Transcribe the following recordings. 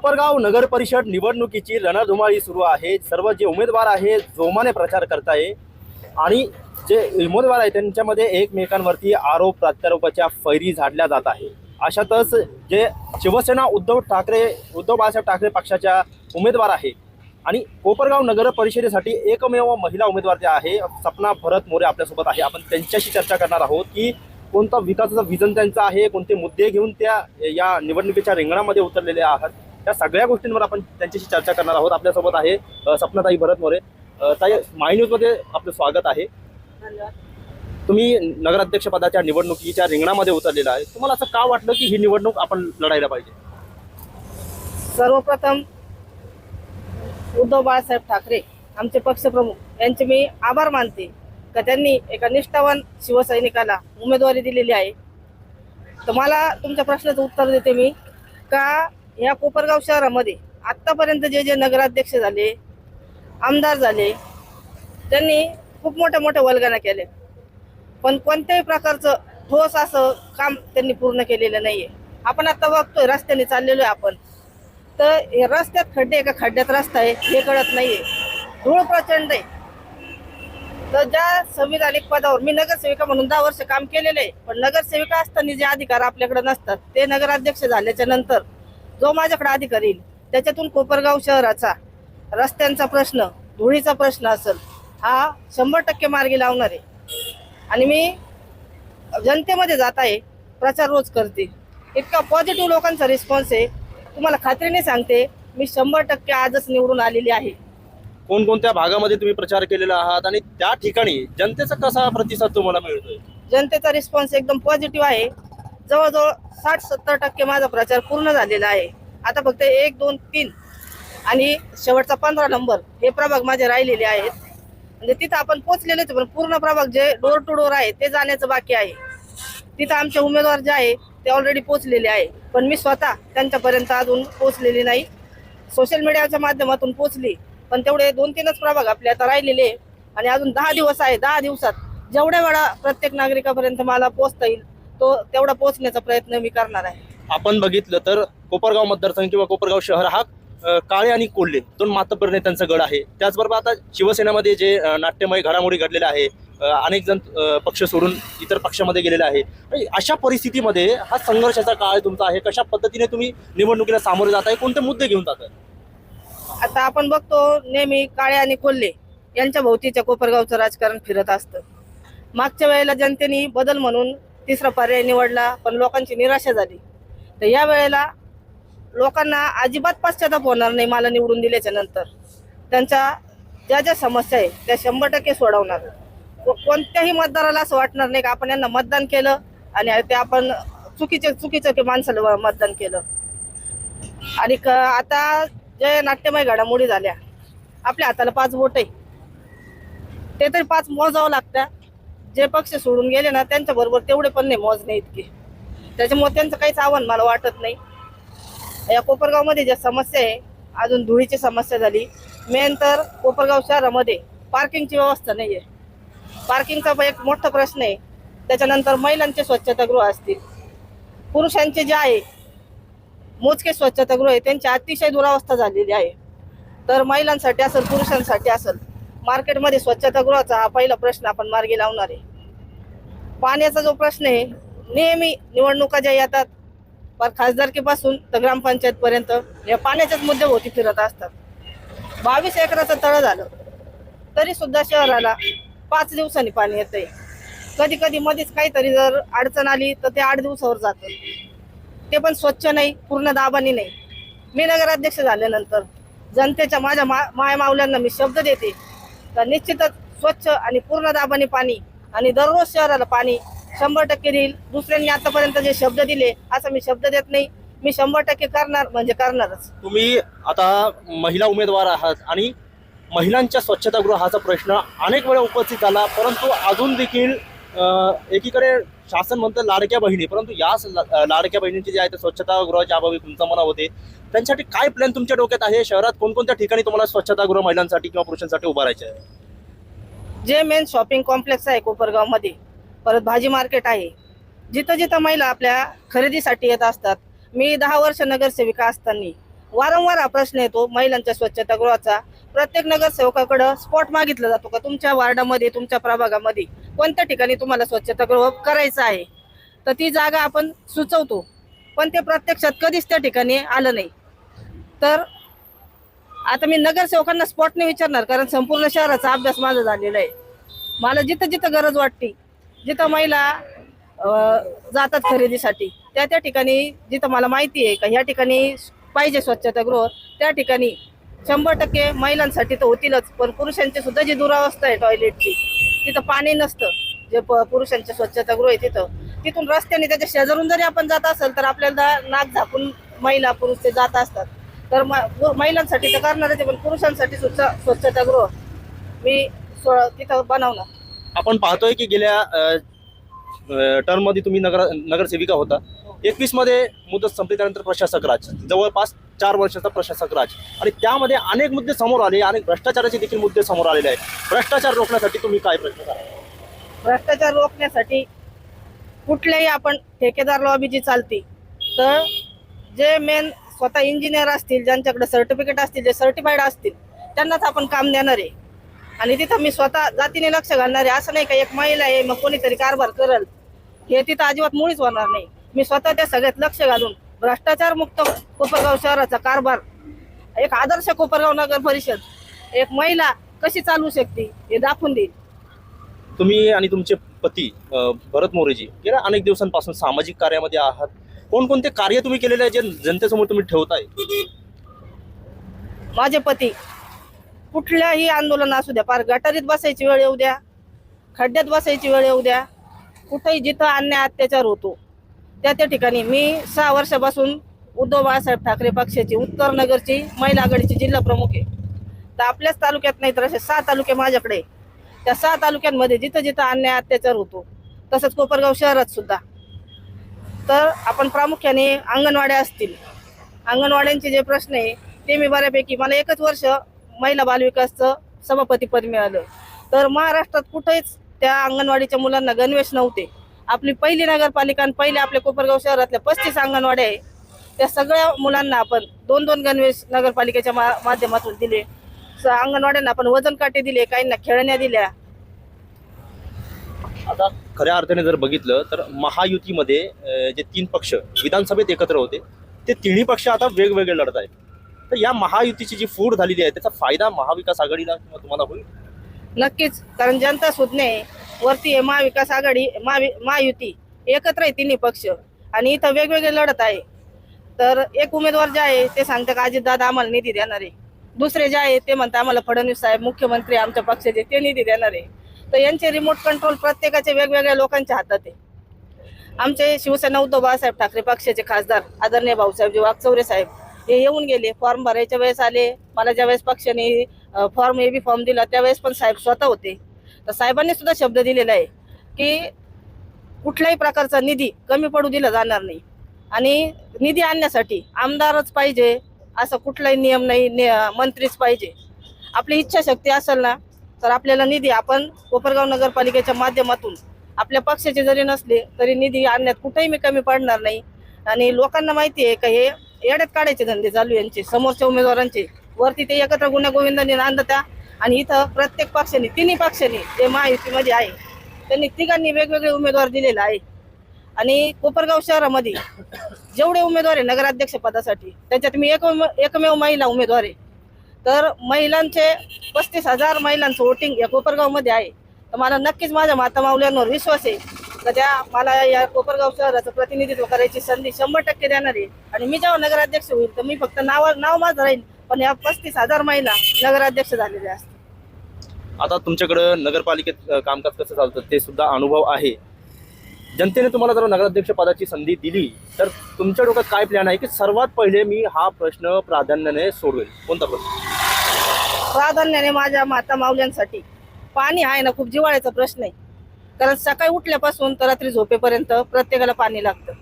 कोपरगाव नगर परिषद निवडणुकीची रणधुमाळी सुरू आहे. सर्व जे उमेदवार आहे जोमाने प्रचार करताय. आणि जे उमेदवार आहे त्यांच्यामध्ये एकमेकांवरती आरोप प्रत्यारोपाच्या फैरी झाडल्या जात आहे. अशातच जे शिवसेना उद्धव ठाकरे उद्धव बाळासाहेब ठाकरे पक्षाच्या उमेदवार आहे आणि कोपरगाव नगर परिषदेसाठी एकमेव महिला उमेदवार जे आहे सपना भरत मोरे आपल्यासोबत आहे. आपण त्यांच्याशी चर्चा करणार आहोत की कोणता विकासाचा विजन त्यांचा आहे कोणते मुद्दे घेऊन त्या या निवडणुकीच्या रिंगणामध्ये उतरलेले आहात. त्या सगळ्या गोष्टींवर आपण त्यांच्याशी चर्चा करणार आहोत. आपल्यासोबत आहे सपनाताई भरत मोरे. ताई माय न्यूजमध्ये आपलं स्वागत आहे. तुम्ही नगराध्यक्ष पदाच्या निवडणुकीच्या रिंगणामध्ये उतरलेला आहे. तुम्हाला असं का वाटलं की ही निवडणूक आपण लढायला पाहिजे? सर्वप्रथम उद्धव बाळासाहेब ठाकरे आमचे पक्षप्रमुख यांचे मी आभार मानते का त्यांनी एका निष्ठावान शिवसैनिकाला उमेदवारी दिलेली आहे. तर मला तुमच्या प्रश्नाचं उत्तर देते मी का या कोपरगाव शहरामध्ये आत्तापर्यंत जे जे नगराध्यक्ष झाले आमदार झाले त्यांनी खूप मोठ्या मोठ्या वल्गना केल्या. पण कोणत्याही प्रकारचं ठोस असं काम त्यांनी पूर्ण केलेलं नाही आहे आपण आता बघतोय रस्त्याने चाललेलो आहे आपण. तर हे रस्त्यात खड्डे आहे का? खड्ड्यात रस्ता आहे हे कळत नाही आहे धूळ प्रचंड आहे. तर ज्या संविधानिक पदावर मी नगरसेविका म्हणून दहा वर्ष काम केलेलं आहे. पण नगरसेविका असताना जे अधिकार आपल्याकडे नसतात ते नगराध्यक्ष झाल्याच्यानंतर जो माझ्याकडे अधिकार येईल त्याच्यातून कोपरगाव शहराचा रस्त्यांचा प्रश्न धुळीचा प्रश्न असेल हा शंभर टक्के मार्गी लावणार आहे. आणि मी जनतेमध्ये जात आहे प्रचार रोज करते. इतका पॉझिटिव्ह लोकांचा रिस्पॉन्स आहे. तुम्हाला खात्रीने सांगते मी शंभर टक्के आजच निवडून आलेली आहे. कोणकोणत्या भागामध्ये तुम्ही प्रचार केलेला आहात आणि त्या ठिकाणी जनतेचा कसा प्रतिसाद तुम्हाला मिळतोय? जनतेचा रिस्पॉन्स एकदम पॉझिटिव्ह आहे. जवळजवळ साठ सत्तर टक्के माझा प्रचार पूर्ण झालेला आहे. आता फक्त एक दोन तीन. आणि शेवटचा पंधरा नंबर हे प्रभाग माझे राहिलेले आहेत. म्हणजे तिथं आपण पोचलेलेच पण पूर्ण प्रभाग जे डोर टू डोर आहे ते जाण्याचं बाकी आहे. तिथं आमचे उमेदवार जे आहे ते ऑलरेडी पोचलेले आहे. पण मी स्वतः त्यांच्यापर्यंत अजून पोचलेली नाही. सोशल मीडियाच्या माध्यमातून पोचली पण तेवढे दोन तीनच प्रभाग आपले आता राहिलेले आहे. आणि अजून दहा दिवस आहे दहा दिवसात जेवढ्या वेळा प्रत्येक नागरिकापर्यंत मला पोचता येईल तो तेवढा पोहोचण्याचा प्रयत्न मी करणार आहे. आपण बघितलं तर कोपरगाव मतदारसंघ किंवा कोपरगाव शहर हा काळे आणि कोल्हे दोन मातब्बर नेत्यांचा गड आहे. त्याचबरोबर आता शिवसेनेमध्ये जे नाट्यमय घडामोडी घडलेल्या आहे अनेक जण पक्ष सोडून इतर पक्षामध्ये गेलेले आहे. आणि अशा परिस्थितीमध्ये हा संघर्षाचा काळ तुमचा आहे कशा पद्धतीने तुम्ही निवडणुकीला सामोरे जात आहे कोणते मुद्दे घेऊन जात आहे आता आपण बघतो नेहमी काळे आणि कोल्हे यांच्या भोवतीच्या कोपरगावचं राजकारण फिरत असतं. मागच्या वेळेला जनतेने बदल म्हणून तिसरा पर्याय निवडला पण लोकांची निराशा झाली. तर या वेळेला लोकांना अजिबात पश्चाताप होणार नाही मला निवडून दिल्याच्या नंतर. त्यांच्या ज्या ज्या समस्या आहे त्या शंभर टक्के सोडवणार. कोणत्याही मतदाराला असं वाटणार नाही का आपण यांना मतदान केलं आणि ते आपण चुकीचे चुकीचं माणसाला मतदान केलं. आणि आता जे नाट्यमय घडामोडी झाल्या आपल्या हाताला पाच बोट आहे. ते तरी पाच मोजावं लागतं जे पक्ष सोडून गेले ना त्यांच्याबरोबर तेवढे पण नाही मोजणे इतके. त्याच्यामुळे त्यांचं काहीच आव्हान मला वाटत नाही. या कोपरगावमध्ये ज्या समस्या आहे अजून धुळीची समस्या झाली. मेन तर कोपरगाव शहरामध्ये पार्किंगची व्यवस्था नाही आहे पार्किंगचा पण एक मोठा प्रश्न आहे. त्याच्यानंतर महिलांचे स्वच्छतागृह असतील. पुरुषांचे जे आहे मोजके स्वच्छतागृह आहे त्यांची अतिशय दुरावस्था झालेली आहे. तर महिलांसाठी असेल पुरुषांसाठी असेल मार्केटमध्ये स्वच्छतागृहाचा हा पहिला प्रश्न आपण मार्गी लावणार आहे. पाण्याचा जो प्रश्न आहे नेहमी निवडणुका ज्या येतात खासदारकीपासून तर ग्रामपंचायतपर्यंत या पाण्याच्याच मुद्दे होती फिरत असतात. बावीस एकराचं तळ झालं तरी सुद्धा शहराला पाच दिवसांनी पाणी येतंय. कधी कधी मध्येच काहीतरी जर अडचण आली तर ते आठ दिवसावर जातं. ते पण स्वच्छ नाही पूर्ण दाबानी नाही. मी नगराध्यक्ष झाल्यानंतर जनतेच्या माझ्या मा माय मावल्यांना मी शब्द देते तर निश्चितच स्वच्छ आणि पूर्ण दाबाने पाणी आणि दररोज शहराला पाणी शंभर टक्के देईल. दुसऱ्यांनी आतापर्यंत जे शब्द दिले असं मी शब्द देत नाही. मी शंभर टक्के करणार म्हणजे करणारच. तुम्ही आता महिला उमेदवार आहात आणि महिलांच्या स्वच्छतागृहाचा प्रश्न अनेक वेळा उपस्थित झाला परंतु अजून देखील एकीकडे शासन म्हणतं लाडक्या बहिणी परंतु या लाडक्या बहिणींची जे आहे ते स्वच्छतागृहाच्या अभावी मना होते त्यांच्यासाठी काय प्लॅन तुमच्या डोक्यात आहे? शहरात कोणकोणत्या ठिकाणी तुम्हाला स्वच्छतागृह महिलांसाठी किंवा पुरुषांसाठी उभारायचे आहे? जे मेन शॉपिंग कॉम्प्लेक्स आहे कोपरगावमध्ये परत भाजी मार्केट आहे. जिथं जिथं महिला आपल्या खरेदीसाठी येत असतात मी दहा वर्ष नगरसेविका असताना वारंवार हा प्रश्न येतो महिलांच्या स्वच्छतागृहाचा प्रत्येक नगरसेवकाकडं स्पॉट मागितला जातो का? तुमच्या वार्डामध्ये तुमच्या प्रभागामध्ये कोणत्या ठिकाणी तुम्हाला स्वच्छतागृह करायचं आहे? तर ती जागा आपण सुचवतो. पण ते प्रत्यक्षात कधीच त्या ठिकाणी आलं नाही. तर आता मी नगरसेवकांना स्पॉटने विचारणार कारण संपूर्ण शहराचा अभ्यास माझा झालेला आहे. मला जिथं जिथं गरज वाटते जिथं महिला जातात खरेदीसाठी त्या त्या ठिकाणी जिथं मला माहिती आहे का ह्या ठिकाणी पाहिजे स्वच्छतागृह त्या ठिकाणी शंभर टक्के महिलांसाठी तर होतीलच पण पुरुषांची सुद्धा जी दुरावस्था आहे टॉयलेटची तिथं पाणी नसतं. जे प- पुरुषांचे स्वच्छतागृह आहे तिथं तिथून रस्त्याने त्याच्या शेजारून जरी आपण जात असेल तर आपल्याला नाक झाकून महिला पुरुष ते जात असतात. तर म- महिलांसाठी तर करणारच आहे पण पुरुषांसाठी सुद्धा स्वच्छतागृह मी स्व- तिथं बनवणार. आपण पाहतोय की गेल्या टर्ममध्ये तुम्ही नगर नगरसेविका होता. एकवीसमध्ये मुदत संपली त्यानंतर प्रशासक राज. जवळपास चार वर्षाचा प्रशासक राज. आणि त्यामध्ये अनेक मुद्दे समोर आले अनेक भ्रष्टाचाराचे देखील मुद्दे समोर आलेले आहेत. भ्रष्टाचार रोखण्यासाठी तुम्ही काय प्रयत्न करा भ्रष्टाचार रोखण्यासाठी कुठल्याही आपण ठेकेदार लॉबी जी चालते तर जे मेन स्वतः इंजिनियर असतील ज्यांच्याकडे सर्टिफिकेट असतील जे सर्टिफाईड असतील त्यांनाच आपण काम देणार आहे. आणि तिथं मी स्वतः जातीने लक्ष घालणार आहे. असं नाही का एक महिला आहे मग कोणीतरी कारभार करल. हे तिथं अजिबात मुळीच होणार नाही. मी स्वतः त्या सगळ्यात लक्ष घालून भ्रष्टाचार मुक्त कोपरगाव शहराचा कारभार एक आदर्श कोपरगाव नगर परिषद एक महिला कशी चालू शकते हे दाखवून देईल तुम्ही आणि तुमचे पती भरत मोरेजी गेल्या अनेक दिवसांपासून सामाजिक कार्यामध्ये आहात. कोणकोणते कार्य तुम्ही केलेले आहे जे जनतेसमोर तुम्ही ठेवताय? माझे पती कुठल्याही आंदोलन असू द्या. पार गटारीत बसायची वेळ येऊ द्या. खड्ड्यात बसायची वेळ येऊ द्या. कुठेही जिथं अन्याय अत्याचार होतो त्या त्या ठिकाणी मी सहा वर्षापासून उद्धव बाळासाहेब ठाकरे पक्षाची उत्तर नगरची महिला आघाडीची जिल्हा प्रमुख आहे. तर आपल्याच तालुक्यात नाही तर असे सहा तालुके माझ्याकडे त्या सहा तालुक्यांमध्ये जिथं जिथं अन्याय अत्याचार होतो तसंच कोपरगाव शहरात सुद्धा. तर आपण प्रामुख्याने अंगणवाड्या असतील. अंगणवाड्यांचे जे प्रश्न आहे ते मी बऱ्यापैकी मला एकच वर्ष महिला बालविकासचं सभापतीपद मिळालं. तर महाराष्ट्रात कुठेच त्या अंगणवाडीच्या मुलांना गणवेश नव्हते. आपली पहिली नगरपालिका आणि पहिले आपल्या कोपरगाव शहरातल्या पस्तीस अंगणवाड्या आहे. त्या सगळ्या मुलांना आपण दोन दोन गणवेश नगरपालिकेच्या मा माध्यमातून दिले. अंगणवाड्यांना आपण वजन काटे दिले काहींना खेळण्या दिल्या. आता खऱ्या अर्थाने जर बघितलं तर महायुतीमध्ये जे तीन पक्ष विधानसभेत एकत्र होते ते तिन्ही पक्ष आता वेगवेगळे लढत आहेत. तर या महायुतीची जी फूड झालेली आहे त्याचा फायदा महाविकास आघाडीला किंवा तुम्हाला होईल? नक्कीच. कारण जनता सुज्ञ वरती आहे महाविकास आघाडी महावि महायुती. एकत्र आहे तिन्ही पक्ष. आणि इथं वेगवेगळे लढत आहे. तर एक उमेदवार जे आहे ते सांगतात का अजितदादा आम्हाला निधी देणार आहे. दुसरे जे आहे ते म्हणतात आम्हाला फडणवीस साहेब मुख्यमंत्री आमच्या पक्षाचे ते निधी देणार आहे. तर यांचे रिमोट कंट्रोल प्रत्येकाचे वेगवेगळ्या लोकांच्या हातात आहे. आमचे शिवसेना उद्धव बाळासाहेब ठाकरे पक्षाचे खासदार आदरणीय भाऊसाहेबजी वागचौरे साहेब. हे येऊन गेले फॉर्म भरायच्या वेळेस आले. मला ज्या वेळेस पक्षाने फॉर्म ए बी फॉर्म दिला त्यावेळेस पण साहेब स्वतः होते. तर साहेबांनी सुद्धा शब्द दिलेला आहे की कुठल्याही प्रकारचा निधी कमी पडू दिला जाणार नाही. आणि निधी आणण्यासाठी आमदारच पाहिजे असं कुठलाही नियम नाही ने- मंत्रीच पाहिजे. आपली इच्छाशक्ती असेल ना तर आपल्याला निधी आपण कोपरगाव नगरपालिकेच्या माध्यमातून आपल्या पक्षाचे जरी नसले तरी निधी आणण्यात कुठेही मी कमी पडणार नाही. आणि लोकांना माहिती आहे का हे येड्यात काढायचे धंदे चालू यांचे. समोरच्या उमेदवारांचे. वरती ते एकत्र गुन्हा गोविंदांनी नांदत्या आणि इथं प्रत्येक पक्षाने तिन्ही पक्षाने जे महायुतीमध्ये म्हणजे आहे त्यांनी तिघांनी वेगवेगळे उमेदवार दिलेले आहे आणि कोपरगाव शहरामध्ये जेवढे उमेदवार आहे नगराध्यक्ष पदासाठी त्याच्यात मी एक एकमेव महिला उमेदवार आहे. तर महिलांचे पस्तीस हजार महिलांचं वोटिंग या कोपरगावमध्ये आहे. तर मला नक्कीच माझ्या माता माऊल्यांवर विश्वास आहे. त्या मला या कोपरगाव शहराचं प्रतिनिधित्व करायची संधी शंभर टक्के देणार आहे. आणि मी जेव्हा नगराध्यक्ष होईल तर मी फक्त नाव नाव माझं राहील पण या पस्तीस हजार महिला नगराध्यक्ष झालेल्या असतील. आता तुमच्याकडं नगरपालिकेत अ, कामकाज कसं चालतं ते सुद्धा अनुभव आहे. जनतेने तुम्हाला जर नगराध्यक्ष पदाची संधी दिली तर तुमच्या डोक्यात काय प्लॅन आहे की सर्वात पहिले मी हा प्रश्न प्राधान्याने सोडवेल कोणता प्रश्न? प्राधान्याने माझ्या माता माऊल्यांसाठी. पाणी आहे ना खूप जिवाळ्याचा प्रश्न आहे. कारण सकाळी उठल्यापासून तर रात्री झोपेपर्यंत प्रत्येकाला पाणी लागतं.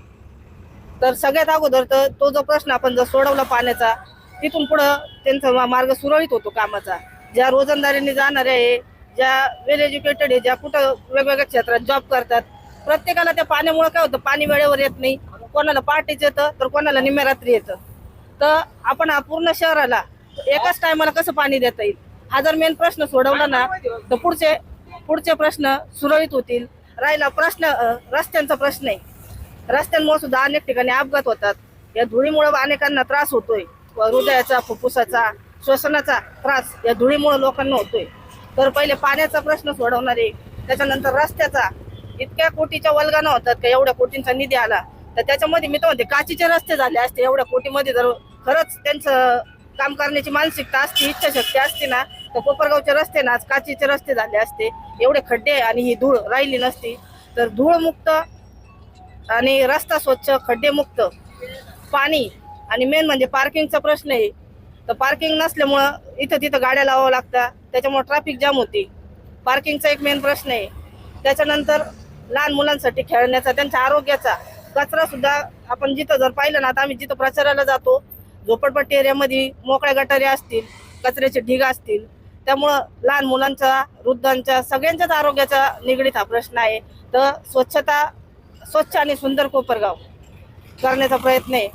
तर सगळ्यात अगोदर तर तो जो प्रश्न आपण जर सोडवला पाण्याचा तिथून पुढं त्यांचा मार्ग सुरळीत होतो कामाचा. ज्या रोजंदारीने जाणारे आहे ज्या वेल एज्युकेटेड आहे ज्या कुठं वेगवेगळ्या क्षेत्रात जॉब करतात प्रत्येकाला त्या पाण्यामुळे काय होतं? पाणी वेळेवर येत नाही. कोणाला पहाटेच येतं तर कोणाला निम्या रात्री येतं. तर आपण पूर्ण शहराला एकाच टायमाला कसं पाणी देता येईल? हा जर मेन प्रश्न सोडवला ना तर पुढचे पुढचे प्रश्न सुरळीत होतील. राहिला प्रश्न रस्त्यांचा प्रश्न आहे. रस्त्यांमुळे सुद्धा अनेक ठिकाणी अपघात होतात. या धुळीमुळे अनेकांना त्रास होतोय व हृदयाचा फुफ्फुसाचा श्वसनाचा त्रास या धुळीमुळे लोकांना होतोय. तर पहिले पाण्याचा प्रश्न सोडवणारे त्याच्यानंतर रस्त्याचा. इतक्या कोटीच्या वल्गाना होतात का एवढ्या कोटींचा निधी आला. तर त्याच्यामध्ये मी तर म्हणते काचीचे रस्ते झाले असते एवढ्या कोटीमध्ये. जर खरंच त्यांचं काम करण्याची मानसिकता असती इच्छाशक्ती असती ना तर कोपरगावचे रस्ते ना आज काचेचे रस्ते झाले असते. एवढे खड्डे आणि ही धूळ राहिली नसती. तर धूळमुक्त आणि रस्ता स्वच्छ खड्डेमुक्त पाणी आणि मेन म्हणजे पार्किंगचा प्रश्न आहे. तर पार्किंग नसल्यामुळं इथं तिथं गाड्या लावावं लागतात. त्याच्यामुळं ट्रॅफिक जाम होती. पार्किंगचा एक मेन प्रश्न आहे. त्याच्यानंतर लहान मुलांसाठी खेळण्याचा त्यांच्या आरोग्याचा कचरा सुद्धा आपण जिथं जर पाहिलं ना आता आम्ही जिथं प्रचाराला जातो झोपडपट्टी एरियामध्ये मोकळ्या गटारे असतील कचऱ्याचे ढिग असतील त्यामुळं लहान मुलांचा वृद्धांच्या सगळ्यांच्याच आरोग्याचा निगडीत हा प्रश्न आहे. तर स्वच्छता स्वच्छ आणि सुंदर कोपरगाव करण्याचा प्रयत्न आहे.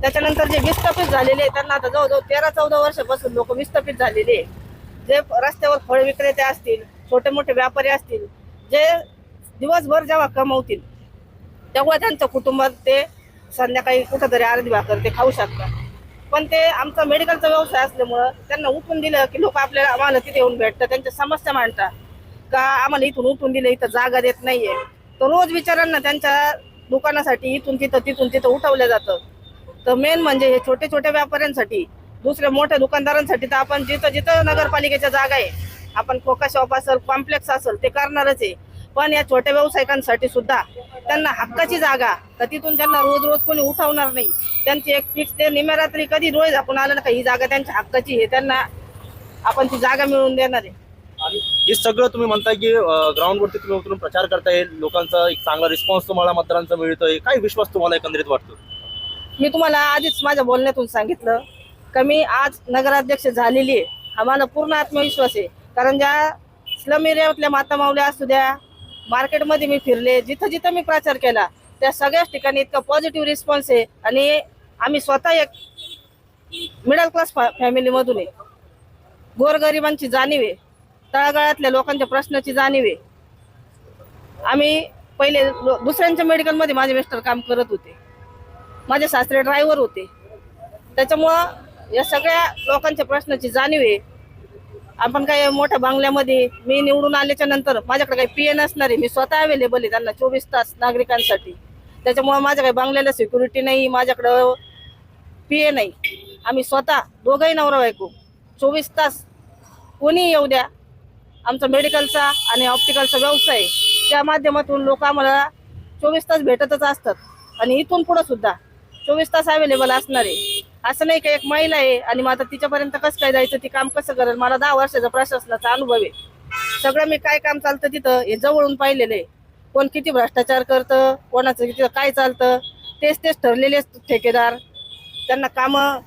त्याच्यानंतर जे विस्थापित झालेले आहे त्यांना आता जवळजवळ तेरा चौदा वर्षापासून लोक विस्थापित झालेले आहे. जे रस्त्यावर फळ विक्रेते असतील छोटे मोठे व्यापारी असतील जे दिवसभर जेव्हा कमवतील तेव्हा त्यांच्या कुटुंबात ते संध्याकाळी कुठंतरी अर्धी भाकर ते खाऊ शकतात. पण ते आमचा मेडिकलचा व्यवसाय असल्यामुळं त्यांना उठून दिलं की लोक आपल्याला आम्हाला तिथे येऊन भेटतात त्यांच्या समस्या मांडतात. का आम्हाला इथून उठून दिलं इथं जागा देत नाहीये. तर रोज विचारांना त्यांच्या दुकानासाठी इथून तिथं तिथून तिथं उठवलं जातं. तर मेन म्हणजे हे छोटे छोट्या व्यापाऱ्यांसाठी दुसऱ्या मोठ्या दुकानदारांसाठी तर आपण जिथं जिथं नगरपालिकेच्या जागा आहे आपण कोका शॉप असेल कॉम्प्लेक्स असेल ते करणारच आहे. पण या छोट्या व्यावसायिकांसाठी सुद्धा त्यांना हक्काची जागा तर तिथून त्यांना रोज रोज कोणी उठवणार नाही. त्यांची एक फिक्स ते निम्यारात्री कधी डोळे झाकून आलं ना का ही जागा त्यांच्या हक्काची आहे त्यांना आपण ती जागा मिळवून देणार आहे. आणि हे सगळं तुम्ही म्हणताय की ग्राउंड वरती तुम्ही उतरून प्रचार करताय लोकांचा एक चांगला रिस्पॉन्स तुम्हाला मतदारांचा मिळतोय काय विश्वास तुम्हाला एकंदरीत वाटतो? मी तुम्हाला आधीच माझ्या बोलण्यातून सांगितलं का मी आज नगराध्यक्ष झालेली आहे. आम्हाला पूर्ण आत्मविश्वास आहे. कारण ज्या स्लम एरियातल्या माता माऊल्या असू द्या मार्केटमध्ये मी फिरले जिथं जिथं मी प्रचार केला त्या सगळ्याच ठिकाणी इतका पॉझिटिव्ह रिस्पॉन्स आहे. आणि आम्ही स्वतः एक मिडल क्लास फॅमिलीमधून आहे. गोरगरिबांची जाणीव आहे. तळागाळातल्या लोकांच्या प्रश्नाची जाणीव आहे. आम्ही पहिले लो- दुसऱ्यांच्या मेडिकलमध्ये माझे मिस्टर काम करत होते. माझे सासरे ड्रायव्हर होते. त्याच्यामुळं या सगळ्या लोकांच्या प्रश्नाची जाणीव आहे. आपण काय मोठ्या बांगल्यामध्ये मी निवडून आल्याच्यानंतर माझ्याकडे काही पी ए नसणार आहे मी स्वतः अवेलेबल आहे त्यांना चोवीस तास नागरिकांसाठी. त्याच्यामुळं माझ्या काही बांगल्याला सिक्युरिटी नाही माझ्याकडं पी ए नाही. आम्ही स्वतः दोघंही नवरा बायको चोवीस तास कोणी येऊ द्या. आमचा मेडिकलचा आणि ऑप्टिकलचा व्यवसाय त्या माध्यमातून लोक आम्हाला चोवीस तास भेटतच असतात. आणि इथून पुढं सुद्धा चोवीस तास अवेलेबल असणार आहे. असं नाही का एक महिला आहे आणि मग आता तिच्यापर्यंत कसं काय जायचं ती काम कसं करेल? मला दहा वर्षाचा प्रशासनाचा अनुभव आहे. सगळं मी काय काम चालतं तिथं हे जवळून पाहिलेलं आहे. कोण किती भ्रष्टाचार करतं कोणाचं किती काय चालतं तेच तेच ठरलेले ठेकेदार. त्यांना कामं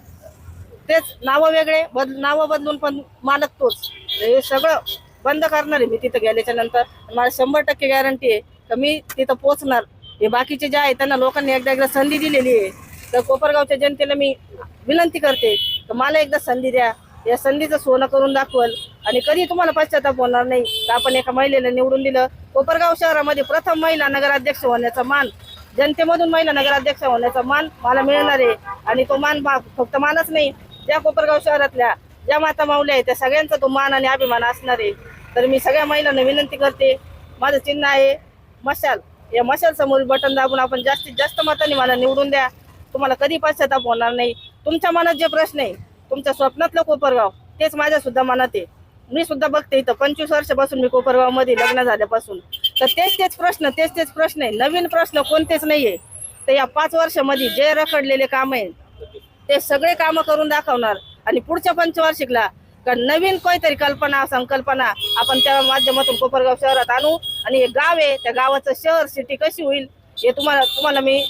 तेच नावं वेगळे बद नावं बदलून पण मालक तोच. हे सगळं बंद करणार आहे मी तिथं गेल्याच्यानंतर. मला शंभर टक्के गॅरंटी आहे का मी तिथं पोचणार. हे बाकीचे जे आहे त्यांना लोकांनी एकदा एकदा संधी दिलेली आहे. तर कोपरगावच्या जनतेला मी विनंती करते तर मला एकदा संधी द्या. या संधीचं सोनं करून दाखवल आणि कधी तुम्हाला पश्चाताप होणार नाही. तर आपण एका महिलेला निवडून दिलं. कोपरगाव शहरामध्ये प्रथम महिला नगराध्यक्ष होण्याचा मान जनतेमधून महिला नगराध्यक्ष होण्याचा मान मला मिळणार आहे. आणि तो मान फक्त मानच नाही त्या कोपरगाव शहरातल्या ज्या माता माऊल्या आहेत त्या सगळ्यांचा तो मान आणि अभिमान असणार आहे. तर मी सगळ्या महिलांना विनंती करते माझं चिन्ह आहे मशाल. या मशाल समोर बटन दाबून आपण जास्तीत जास्त मताने मला निवडून द्या. तुम्हाला कधी पश्चाताप होणार नाही. तुमच्या मनात जे प्रश्न आहे तुमच्या स्वप्नातलं कोपरगाव तेच माझ्या सुद्धा मनात आहे. मी सुद्धा बघते इथं पंचवीस वर्षापासून मी कोपरगावमध्ये लग्न झाल्यापासून. तर तेच तेच प्रश्न तेच तेच प्रश्न आहे. नवीन प्रश्न कोणतेच नाहीये. तर या पाच वर्षामध्ये जे रखडलेले काम आहेत ते सगळे कामं करून दाखवणार आणि पुढच्या पंचवार्षिकला नवीन काहीतरी कल्पना संकल्पना आपण त्या माध्यमातून कोपरगाव शहरात आणू. आणि हे गाव आहे त्या गावाचं शहर सिटी कशी होईल हे तुम्हाला तुम्हाला मी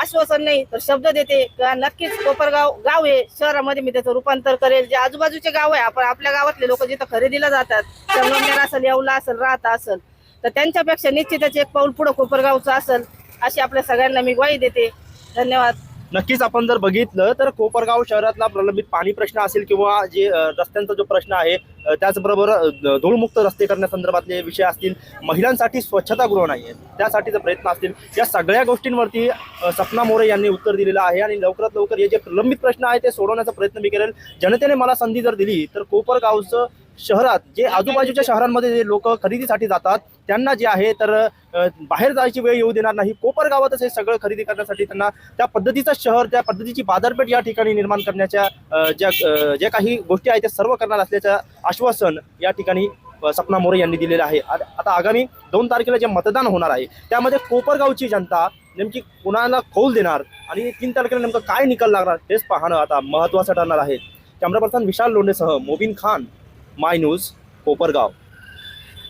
आश्वासन नाही तर शब्द देते. का नक्कीच कोपरगाव गाव आहे शहरामध्ये मी त्याचं रूपांतर करेल. जे आजूबाजूचे गाव आहे आपण आपल्या गावातले लोक जिथं खरेदीला जातात संगमनेर असेल येवला असेल राहता असेल तर त्यांच्यापेक्षा निश्चितच एक पाऊल पुढं कोपरगावचं असेल अशी आपल्या सगळ्यांना मी ग्वाही देते. धन्यवाद. नक्कीच आपण जर बघितलं तर कोपरगाव शहरातला प्रलंबित पाणी प्रश्न असेल किंवा जे रस्त्यांचा जो प्रश्न आहे त्याचबरोबर धूळमुक्त रस्ते करण्यासंदर्भातले विषय असतील महिलांसाठी स्वच्छतागृह नाही आहे त्यासाठीचे प्रयत्न असतील. या सगळ्या गोष्टींवरती सपना मोरे यांनी उत्तर दिलेलं आहे आणि लवकरात लवकर हे जे प्रलंबित प्रश्न आहे ते सोडवण्याचा प्रयत्न मी करेल. जनतेने मला संधी जर दिली तर कोपरगावचं शहरात जे आजूबाजूच्या शहरांमध्ये जे लोक खरेदीसाठी जातात त्यांना जे आहे तर बाहेर जायची वेळ येऊ देणार नाही. कोपरगावातच हे सगळं खरेदी करण्यासाठी त्यांना त्या पद्धतीचं शहर त्या पद्धतीची बाजारपेठ या ठिकाणी निर्माण करण्याच्या ज्या ज्या काही गोष्टी आहेत त्या सर्व करणार असल्याचं आश्वासन या ठिकाणी सपना मोरे यांनी दिलेलं आहे. आता आगामी दोन तारखेला जे मतदान होणार आहे त्यामध्ये कोपरगावची जनता नेमकी कुणाला कौल देणार आणि तीन तारखेला नेमकं काय निकाल लागणार हेच पाहणं आता महत्त्वाचं ठरणार आहे. कॅमेरा पर्सन विशाल लोंढेसह Mobin Khan. My news Kopargaon.